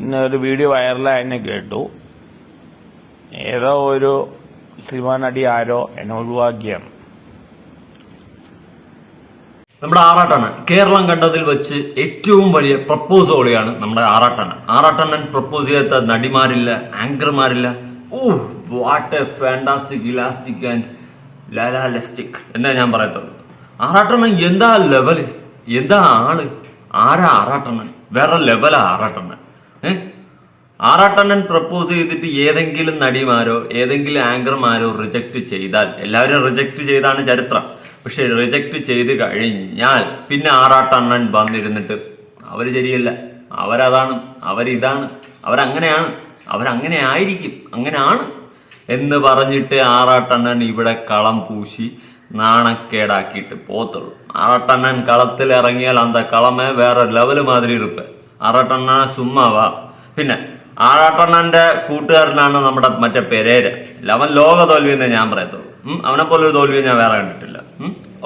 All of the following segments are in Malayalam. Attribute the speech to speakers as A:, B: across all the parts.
A: ഇന്ന് ഒരു വീഡിയോ വൈറലായെന്ന് കേട്ടു. ഏതോ ഒരു സിനിമാ നടി ആരോ എന്നെ ഒഴിവാക്കിയാണ്.
B: നമ്മുടെ ആറാട്ടണ്ണൻ. കേരളം കണ്ടതിൽ വെച്ച് ഏറ്റവും വലിയ പ്രപ്പോസോളിയാണ് നമ്മുടെ ആറാട്ടണ്ണൻ. ആറാട്ടണ്ണൻ പ്രപ്പോസ് ചെയ്യാത്ത നടിമാരില്ല ആങ്കർമാരില്ല ഓ what a fantastic elastic and ലാലാലസ്റ്റിക് എന്നേ ഞാൻ പറയത്തുള്ളൂ. ആറാട്ടണ്ണൻ എന്താ ലെവൽ എന്താ ആൾ? ആരാ ആറാട്ടണ്ണൻ? വേറെ ലെവലാ ആറാട്ടണ്ണൻ. ആറാട്ടണ്ണൻ പ്രപ്പോസ് ചെയ്തിട്ട് ഏതെങ്കിലും നടിമാരോ ഏതെങ്കിലും ആങ്കർമാരോ റിജക്റ്റ് ചെയ്താൽ എല്ലാവരും റിജക്റ്റ് ചെയ്താണ് ചരിത്രം. പക്ഷെ റിജക്റ്റ് ചെയ്ത് കഴിഞ്ഞാൽ പിന്നെ ആറാട്ടണ്ണൻ വന്നിരുന്നിട്ട് അവർ ശരിയല്ല. അവരതാണ് അവരിതാണ് അവരങ്ങനെയാണ് അവരങ്ങനെ ആയിരിക്കും അങ്ങനെയാണ് എന്ന് പറഞ്ഞിട്ട് ആറാട്ടണ്ണൻ ഇവിടെ കളം പൂശി നാണക്കേടാക്കിയിട്ട് പോത്തുള്ളൂ. ആറാട്ടണ്ണൻ കളത്തിൽ ഇറങ്ങിയാൽ അന്ത കളമേ വേറെ ലെവൽ മാതിരി ഇരുപ്പ്. ആറാട്ടണ്ണനെ ചുമ്മാവാ പിന്നെ ആറാട്ടണ്ണന്റെ കൂട്ടുകാരനാണ് നമ്മുടെ മറ്റേ പെരേര. അവൻ ലോക തോൽവി എന്നേ ഞാൻ പറയത്തുള്ളൂ. അവനെ പോലെ ഒരു തോൽവി ഞാൻ വേറെ കണ്ടിട്ടില്ല.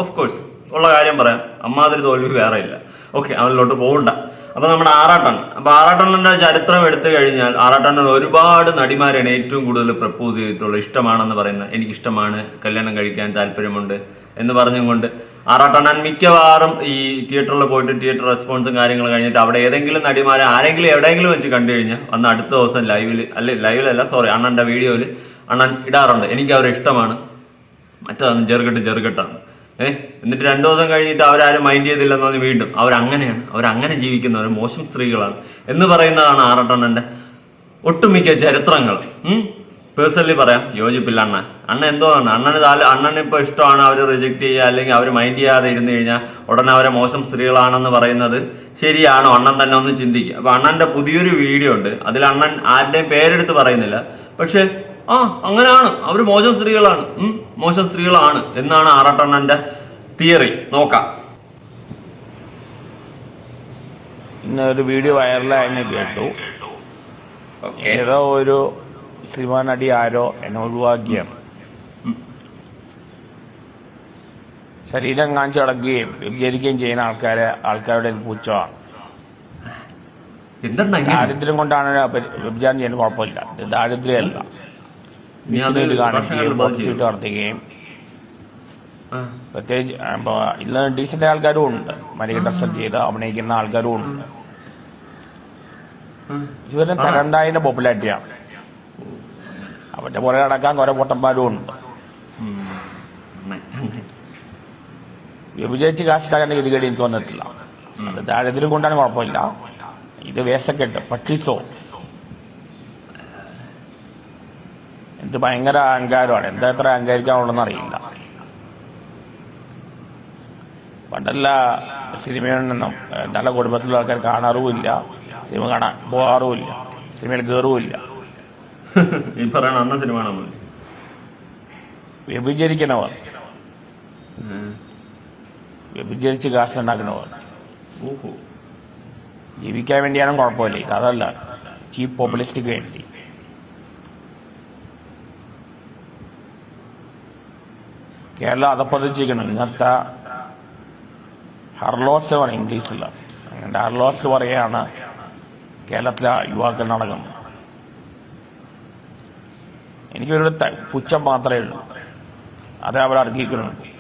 B: ഓഫ് കോഴ്സ് ഉള്ള കാര്യം പറയാം. അമ്മാതിരി തോൽവി വേറെ ഇല്ല. ഓക്കെ അവനിലോട്ട് പോകണ്ട അപ്പൊ നമ്മുടെ ആറാട്ടണ്ണൻ. അപ്പൊ ആറാട്ടണ്ണന്റെ ചരിത്രം എടുത്തു കഴിഞ്ഞാൽ ആറാട്ടണ്ണൻ ഒരുപാട് നടിമാരാണ് ഏറ്റവും കൂടുതൽ പ്രപ്പോസ് ചെയ്തിട്ടുള്ളത് ഇഷ്ടമാണെന്ന് പറയുന്നത്. എനിക്കിഷ്ടമാണ്. കല്യാണം കഴിക്കാൻ താല്പര്യമുണ്ട് എന്ന് പറഞ്ഞുകൊണ്ട് ആറാട്ടണ്ണൻ മിക്കവാറും ഈ തിയേറ്ററിൽ പോയിട്ട് തിയേറ്റർ റെസ്പോൺസും കാര്യങ്ങളും കഴിഞ്ഞിട്ട് അവിടെ ഏതെങ്കിലും നടിമാരെ ആരെങ്കിലും എവിടെയെങ്കിലും വെച്ച് കണ്ടു കഴിഞ്ഞാൽ അന്ന് അടുത്ത ദിവസം ലൈവിൽ അല്ലെ ലൈവിലല്ല സോറി അണ്ണന്റെ വീഡിയോയിൽ അണ്ണൻ ഇടാറുണ്ട്. എനിക്ക് അവരെ ഇഷ്ടമാണ്. മറ്റതാണ് ചെറുകെട്ട് ചെറുകെട്ടാണ് ഏഹ് എന്നിട്ട് രണ്ടു ദിവസം കഴിഞ്ഞിട്ട് അവരാരും മൈൻഡ് ചെയ്തില്ലെന്ന് പറഞ്ഞ് വീണ്ടും. അവരങ്ങനെയാണ്. അവരങ്ങനെ ജീവിക്കുന്നവർ മോശം സ്ത്രീകളാണ്. എന്ന് പറയുന്നതാണ് ആറട്ടണ്ണന്റെ ഒട്ടുമിക്ക ചരിത്രങ്ങൾ. പേഴ്സണലി പറയാം യോജിപ്പില്ല അണ്ണൻ. അണ്ണൻ എന്തോ ആണ്? അണ്ണന് താൽ അണ്ണന് ഇപ്പൊ ഇഷ്ടമാണ് അവർ റിജക്റ്റ് ചെയ്യുക അല്ലെങ്കിൽ അവർ മൈൻഡ് ചെയ്യാതെ ഇരുന്ന് കഴിഞ്ഞാൽ ഉടനെ അവരെ മോശം സ്ത്രീകളാണെന്ന് പറയുന്നത് ശരിയാണോ? അണ്ണൻ തന്നെ ഒന്ന് ചിന്തിക്കുക. അപ്പൊ അണ്ണന്റെ പുതിയൊരു വീഡിയോ ഉണ്ട്. അതിൽ അണ്ണൻ ആരുടെയും പേരെടുത്ത് പറയുന്നില്ല. പക്ഷേ ആ അങ്ങനെയാണ്. അവർ മോശം സ്ത്രീകളാണ്. ഉം, മോശം സ്ത്രീകളാണ് എന്നാണ് ആറാട്ടണ്ണന്റെ തിയറി നോക്കാം.
A: പിന്നെ ഒരു വീഡിയോ വൈറലായെന്ന് കേട്ടു. ഏതോ ഒരു സിനിമാ നടി ആരോ എന്നെ ഒഴിവാക്കിയാണ് ശരീരം കാണിച്ചു കിടക്കുകയും വ്യഭിചരിക്കുകയും ചെയ്യുന്ന ആൾക്കാരെ ആൾക്കാരുടെ ഒരു പുച്ഛമാണ്. ദാരിദ്ര്യം കൊണ്ടാണ് വ്യഭിചാരം ചെയ്യുന്നത്. കുഴപ്പമില്ല. ഇത് ദാരിദ്ര്യമല്ല. കാണിക്കുകയും നടത്തുകയും. പ്രത്യേകിച്ച് ഇപ്പൊ ഇന്ന് ഡീസന്റ് ആൾക്കാരും ഉണ്ട്. മരിക ഡ്രസ്സം ചെയ്ത് അഭിനയിക്കുന്ന ആൾക്കാരും ഉണ്ട്. ഇവരെ തരണ്ടായതിന്റെ പോപ്പുലാരിറ്റിയാണ് അവന്റെ പുറകെ നടക്കാൻ കുറെ പൊട്ടന്മാരും ഉണ്ട്.
B: ഉം. അങ്ങനെ, അങ്ങനെ.
A: വിഭജിച്ച് കാശിലാക്കാൻ ഗതികേട് എനിക്ക് വന്നിട്ടില്ല. അത് ദാരിദ്ര്യം കൊണ്ടാണ് കുഴപ്പമില്ല. ഇത് വേഷക്കെട്ട് പട്ടിസോ. എന്ത് ഭയങ്കര അഹങ്കാരമാണ്. എന്താ എത്ര അഹങ്കരിക്കാനുള്ളതെന്ന് അറിയില്ല. പണ്ടല്ല സിനിമയൊന്നും നല്ല കുടുംബത്തിലുള്ള ആൾക്കാർ കാണാറുമില്ല. സിനിമ കാണാൻ പോകാറുമില്ല. സിനിമയിൽ കയറുമില്ല.
B: ഈ പറയണ അണ്ണ സിനിമ കാണാൻ മതി വ്യഭിചരിക്കണവർ.
A: വ്യഭിചരിച്ച് കാശുണ്ടാക്കണവർ
B: ഓഹോ.
A: ജീവിക്കാൻ വേണ്ടിയാണ് കുഴപ്പമില്ല. ഇത് അതല്ല. ചീപ്പ് പോപ്പുലിസ്റ്റിക്ക് വേണ്ടി. കേരളം അതപ്പതിച്ചിരിക്കണം ഇന്നത്തെ ഹർലോത്സവമാണ് ഇംഗ്ലീഷിൽ അങ്ങനെ ഹർലോസ് പറയാണ് കേരളത്തിലെ യുവാക്കൾ നടക്കുന്നത്. എനിക്കൊരു പുച്ഛം മാത്രമേ ഉള്ളൂ. അതെ അവർ അർഹിക്കുന്നുണ്ട്.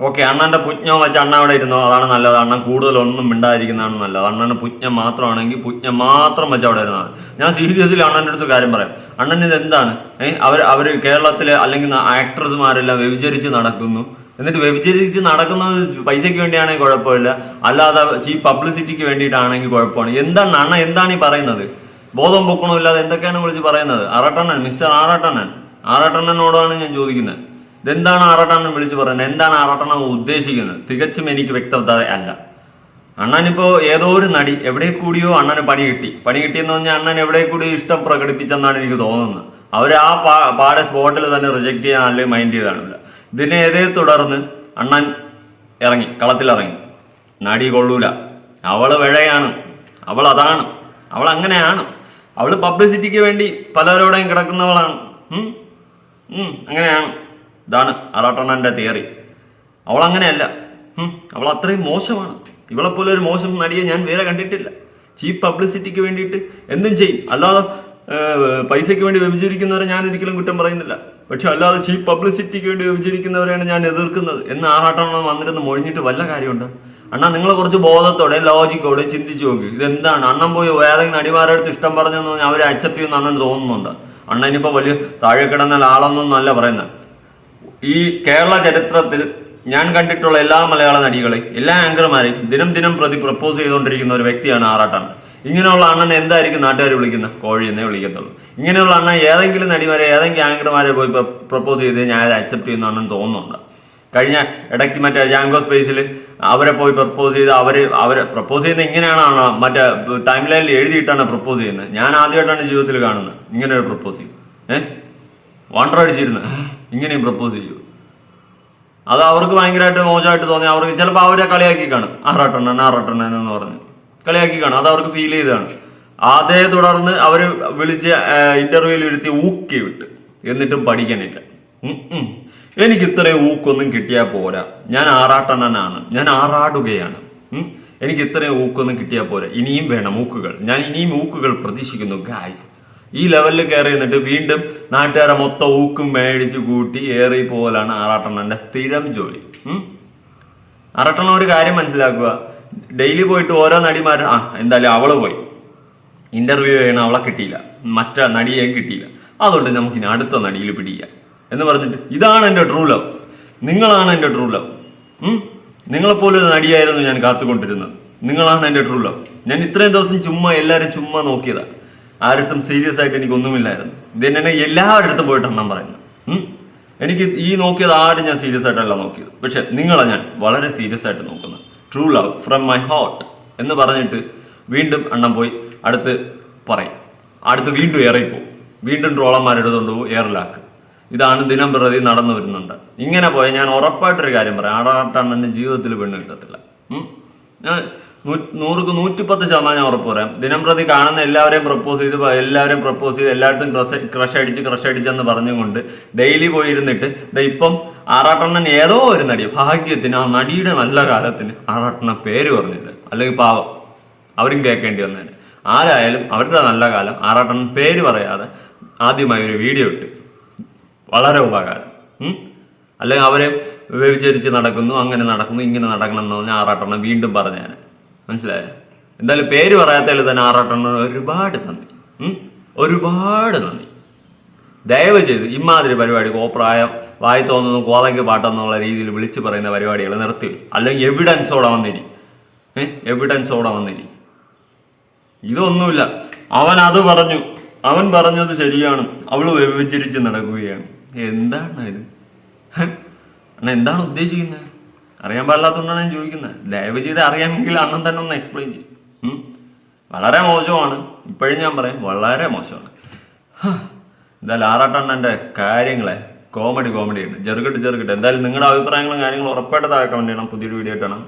B: ഓക്കെ അണ്ണന്റെ പുജ്ഞം വെച്ച് അണ്ണ അവിടെ ഇരുന്നോ. അതാണ് നല്ലത്. അണ്ണൻ കൂടുതലൊന്നും മിണ്ടായിരിക്കുന്നതാണ് നല്ലത്. അണ്ണന് പുജ്ഞം മാത്രമാണെങ്കിൽ പുജ്ഞം മാത്രം വെച്ച് അവിടെ ഇരുന്നാൽ ഞാൻ സീരിയസ്ലി അണ്ണന്റെ അടുത്ത് കാര്യം പറയാം. അണ്ണൻ ഇത് എന്താണ്? ഏഹ് അവർ അവർ കേരളത്തിലെ അല്ലെങ്കിൽ ആക്ട്രസ്മാരെല്ലാം വ്യഭിചരിച്ച് നടക്കുന്നു. എന്നിട്ട് വ്യഭിചരിച്ച് നടക്കുന്നത് പൈസയ്ക്ക് വേണ്ടിയാണെങ്കിൽ കുഴപ്പമില്ല. അല്ലാതെ ഈ പബ്ലിസിറ്റിക്ക് വേണ്ടിയിട്ടാണെങ്കിൽ കുഴപ്പമാണ്. എന്താണ് അണ്ണ എന്താണ് ഈ പറയുന്നത്? ബോധം പൊക്കണമില്ലാതെ എന്തൊക്കെയാണ് വിളിച്ച് പറയുന്നത്? അറട്ടണ്ണൻ മിസ്റ്റർ ആറട്ടണ്ണൻ. ആറട്ടണ്ണനോടാണ് ഞാൻ ചോദിക്കുന്നത്. ഇതെന്താണ് ആറട്ടണ്ണൻ വിളിച്ച് പറയുന്നത്? എന്താണ് ആറട്ടണ്ണൻ ഉദ്ദേശിക്കുന്നത്? തികച്ചും എനിക്ക് വ്യക്തത അല്ല. അണ്ണനിപ്പോ ഏതോ ഒരു നടി എവിടെ കൂടിയോ അണ്ണന് പണി കിട്ടി. പണി കിട്ടിയെന്ന് പറഞ്ഞാൽ അണ്ണൻ എവിടെ കൂടി ഇഷ്ടം പ്രകടിപ്പിച്ചെന്നാണ് എനിക്ക് തോന്നുന്നത്. അവർ ആ പാടെ സ്പോട്ടിൽ തന്നെ റിജക്ട് ചെയ്യാൻ നല്ല മൈൻഡ് ചെയ്താണില്ല. ഇതിനെ തുടർന്ന് അണ്ണൻ ഇറങ്ങി കളത്തിലിറങ്ങി നടി കൊള്ളൂല. അവൾ വിഴയാണ്. അവൾ അതാണ്. അവൾ അങ്ങനെയാണ്. അവൾ പബ്ലിസിറ്റിക്ക് വേണ്ടി പലരോടെയും കിടക്കുന്നവളാണ്. അങ്ങനെയാണ്. ഇതാണ് അറാട്ടണ്ണന്റെ തിയറി അവൾ അങ്ങനെയല്ല അവൾ അത്രയും മോശമാണ്. ഇവളെ പോലെ ഒരു മോശം നടിയെ ഞാൻ വേറെ കണ്ടിട്ടില്ല. ചീപ്പ് പബ്ലിസിറ്റിക്ക് വേണ്ടിയിട്ട് എന്തും ചെയ്യും. അല്ലാതെ പൈസയ്ക്ക് വേണ്ടി വ്യഭിചരിക്കുന്നവരെ ഞാൻ ഒരിക്കലും കുറ്റം പറയുന്നില്ല. പക്ഷെ അല്ലാതെ ചീപ്പ് പബ്ലിസിറ്റിക്ക് വേണ്ടി വ്യഭിചരിക്കുന്നവരെയാണ് ഞാൻ എതിർക്കുന്നത്. എന്ന് ആറാട്ടെണ്ണം വന്നിരുന്ന് മൊഴിഞ്ഞിട്ട് വല്ല കാര്യമുണ്ട്? അണ്ണാ നിങ്ങൾ കുറച്ച് ബോധത്തോടെ ലോജിക്കോടെ ചിന്തിച്ചു നോക്കി. ഇതെന്താണ്? അണ്ണൻ പോയി ഏതെങ്കിലും നടിമാരുടെ അടുത്ത് ഇഷ്ടം പറഞ്ഞെന്ന് പറഞ്ഞാൽ അവരെ അക്സെപ്റ്റ് ചെയ്യുന്ന അണ്ണൻ തോന്നുന്നുണ്ട്. അണ്ണൻ ഇപ്പൊ വലിയ താഴെ കിടന്ന ആളൊന്നും അല്ല പറയുന്നത് ഈ കേരള ചരിത്രത്തിൽ ഞാൻ കണ്ടിട്ടുള്ള എല്ലാ മലയാള നടികളെയും എല്ലാ ആങ്കർമാരെയും ദിനം ദിനം പ്രതി പ്രപ്പോസ് ചെയ്തുകൊണ്ടിരിക്കുന്ന ഒരു വ്യക്തിയാണ് ആറാട്ടാണ് ഇങ്ങനെയുള്ള അണ്ണൻ എന്തായിരിക്കും നാട്ടുകാർ വിളിക്കുന്നത് കോഴി എന്നേ വിളിക്കത്തുള്ളൂ. ഇങ്ങനെയുള്ള അണ്ണൻ ഏതെങ്കിലും നടിമാരെ ഏതെങ്കിലും ആങ്കർമാരെ പോയി പ്രപ്പോസ് ചെയ്ത് ഞാൻ അക്സെപ്റ്റ് ചെയ്യുന്ന അണ്ണൻ തോന്നുന്നുണ്ട്. കഴിഞ്ഞ ഇടയ്ക്ക് മറ്റേ ജാങ്കോ സ്പേസിൽ അവരെ പോയി പ്രപ്പോസ് ചെയ്ത് അവർ അവരെ പ്രപ്പോസ് ചെയ്യുന്നത് ഇങ്ങനെയാണോ മറ്റേ ടൈം ലൈനിൽ എഴുതിയിട്ടാണ് പ്രപ്പോസ് ചെയ്യുന്നത്. ഞാൻ ആദ്യമായിട്ടാണ് ജീവിതത്തിൽ കാണുന്നത്. ഇങ്ങനെ ഒരു പ്രപ്പോസ് ചെയ്യും. ഏഹ് വണ്ടർ അടിച്ചിരുന്നു. ഇങ്ങനെയും പ്രപ്പോസ് ചെയ്യൂ. അത് അവർക്ക് ഭയങ്കരമായിട്ട് മോശമായിട്ട് തോന്നി. അവർക്ക് ചിലപ്പോൾ അവരെ കളിയാക്കി കാണും. ആറാട്ടെണ്ണൻ ആറാട്ടെണ്ണൻ എന്ന് പറഞ്ഞ്. കളിയാക്കി കാണും. അത് അവർക്ക് ഫീൽ ചെയ്താണ് അതേ തുടർന്ന് അവർ വിളിച്ച് ഇന്റർവ്യൂവിൽ ഇരുത്തി ഊക്കി വിട്ട്. എന്നിട്ടും പഠിക്കണില്ല. എനിക്ക് ഇത്രയും ഊക്കൊന്നും കിട്ടിയാൽ പോരാ. ഞാൻ ആറാട്ടണ്ണനാണ്. ഞാൻ ആറാടുകയാണ്. എനിക്ക് ഇത്രയും ഊക്കൊന്നും കിട്ടിയാൽ പോരാ. ഇനിയും വേണം ഊക്കുകൾ. ഞാൻ ഇനിയും ഊക്കുകൾ പ്രതീക്ഷിക്കുന്നു ഗായ്സ് ഈ ലെവലിൽ കയറി നിന്നിട്ട് വീണ്ടും നാട്ടുകാരെ മൊത്തം ഊക്കും മേടിച്ച് കൂട്ടി ഏറി പോലാണ് ആറാട്ടെണ്ണന്റെ സ്ഥിരം ജോലി. ആറാട്ടണ്ണ ഒരു കാര്യം മനസ്സിലാക്കുക. ഡെയിലി പോയിട്ട് ഓരോ നടിമാർ ആ എന്തായാലും അവൾ പോയി. ഇന്റർവ്യൂ ചെയ്യണം അവളെ കിട്ടിയില്ല. മറ്റേ നടിയെയും കിട്ടിയില്ല. അതുകൊണ്ട് നമുക്കിനി അടുത്ത നടിയിൽ പിടിക്കാം. എന്ന് പറഞ്ഞിട്ട് ഇതാണ് എന്റെ ട്രൂ ലവ് നിങ്ങളാണ് എന്റെ ട്രൂ ലവ് നിങ്ങളെപ്പോലെ ഒരു നടിയായിരുന്നു ഞാൻ കാത്തുകൊണ്ടിരുന്നത്. നിങ്ങളാണ് എന്റെ ട്രൂ ലവ് ഞാൻ ഇത്രയും ദിവസം ചുമ്മാ എല്ലാവരും ചുമ്മാ നോക്കിയതാ. ആരടുത്തും സീരിയസ് ആയിട്ട് എനിക്ക് ഒന്നുമില്ലായിരുന്നു ഇത് എന്നെ എല്ലാവരുടെ അടുത്തും പോയിട്ട് എണ്ണം പറയുന്നത്? എനിക്ക് ഈ നോക്കിയത് ആരും ഞാൻ സീരിയസ് ആയിട്ടല്ല നോക്കിയത്. പക്ഷെ നിങ്ങളെ ഞാൻ വളരെ സീരിയസ് ആയിട്ട് നോക്കുന്നത്. True love from my heart എന്ന് പറഞ്ഞിട്ട് വീണ്ടും എണ്ണം പോയി അടുത്ത് പറയും. അടുത്ത് വീണ്ടും ഏറെ പോകും വീണ്ടും ട്രോളന്മാരെടുത്തുകൊണ്ട് പോകും എയറിലാക്ക് ഇതാണ് ദിനം പ്രതി നടന്നു വരുന്നുണ്ട്. ഇങ്ങനെ പോയാൽ ഞാൻ ഉറപ്പായിട്ടൊരു കാര്യം പറയാം. ആടാട്ടണ്ണന്റെ ജീവിതത്തിൽ പെണ്ണ് കിട്ടത്തില്ല. ഞാൻ നൂറുക്ക് നൂറ്റിപ്പത്ത് ശതമാനം ഞാൻ ഉറപ്പ് പറയാം. ദിനം പ്രതി കാണുന്ന എല്ലാവരെയും പ്രപ്പോസ് ചെയ്ത് എല്ലാവരെയും പ്രപ്പോസ് ചെയ്ത് എല്ലായിടത്തും ക്രഷ് ക്രഷ് അടിച്ച് ക്രഷ് അടിച്ചെന്ന് പറഞ്ഞുകൊണ്ട് ഡെയിലി പോയിരുന്നിട്ട് ദേ ഇപ്പം ആറാട്ടണ്ണൻ ഏതോ ഒരു നടി ഭാഗ്യത്തിന് ആ നടിയുടെ നല്ല കാലത്തിന് ആറാട്ടണ്ണൻ പേര് പറഞ്ഞില്ല അല്ലെങ്കിൽ പാവം അവരും കേൾക്കേണ്ടി വന്നേനെ. ആരായാലും അവരുടെ നല്ല കാലം ആറാട്ടണ്ണൻ പേര് പറയാതെ ആദ്യമായി ഒരു വീഡിയോ ഇട്ട്. വളരെ ഉപകാരം? അല്ലെങ്കിൽ അവരെ വ്യഭിചരിച്ച് നടക്കുന്നു അങ്ങനെ നടക്കുന്നു ഇങ്ങനെ നടക്കണം എന്ന് പറഞ്ഞാൽ ആറാട്ടെണ്ണം വീണ്ടും പറഞ്ഞു ഞാൻ മനസ്സിലായോ? എന്തായാലും പേര് പറയാത്തതിൽ തന്നെ ആറാട്ടെണ്ണം ഒരുപാട് നന്ദി. ഒരുപാട് നന്ദി. ദയവ് ചെയ്ത് ഇമാതിരി പരിപാടി കോപ്രായം വായി തോന്നുന്നു കോതയ്ക്ക് പാട്ടെന്നുള്ള രീതിയിൽ വിളിച്ചു പറയുന്ന പരിപാടികൾ നിർത്തി. അല്ലെങ്കിൽ എവിഡൻസോടെ വന്നിരി. എവിഡൻസോടെ വന്നിരി. ഇതൊന്നുമില്ല. അവൻ അത് പറഞ്ഞു. അവൻ പറഞ്ഞത് ശരിയാണ്. അവൾ വ്യഭിചരിച്ച് നടക്കുകയാണ്. എന്താണ് ഇത് അണ്ണ എന്താണ് ഉദ്ദേശിക്കുന്നത്? അറിയാൻ പാടില്ലാത്തതുകൊണ്ടാണ് ഞാൻ ചോദിക്കുന്നത്. ദയവ് ചെയ്ത് അറിയാമെങ്കിൽ അണ്ണൻ തന്നെ ഒന്ന് എക്സ്പ്ലെയിൻ ചെയ്യും. വളരെ മോശമാണ്. ഇപ്പോഴും ഞാൻ പറയാം വളരെ മോശമാണ്. എന്തായാലും ആറാട്ടണ്ണന്റെ കാര്യങ്ങളെ കോമഡി കോമഡി ഉണ്ട് ചെറുകിട്ട് ചെറുകിട്ട്. എന്തായാലും നിങ്ങളുടെ അഭിപ്രായങ്ങളും കാര്യങ്ങളും ഉറപ്പായിട്ട് താഴെ കമന്റ് ചെയ്യണം. പുതിയൊരു വീഡിയോ ആയിട്ടാണ്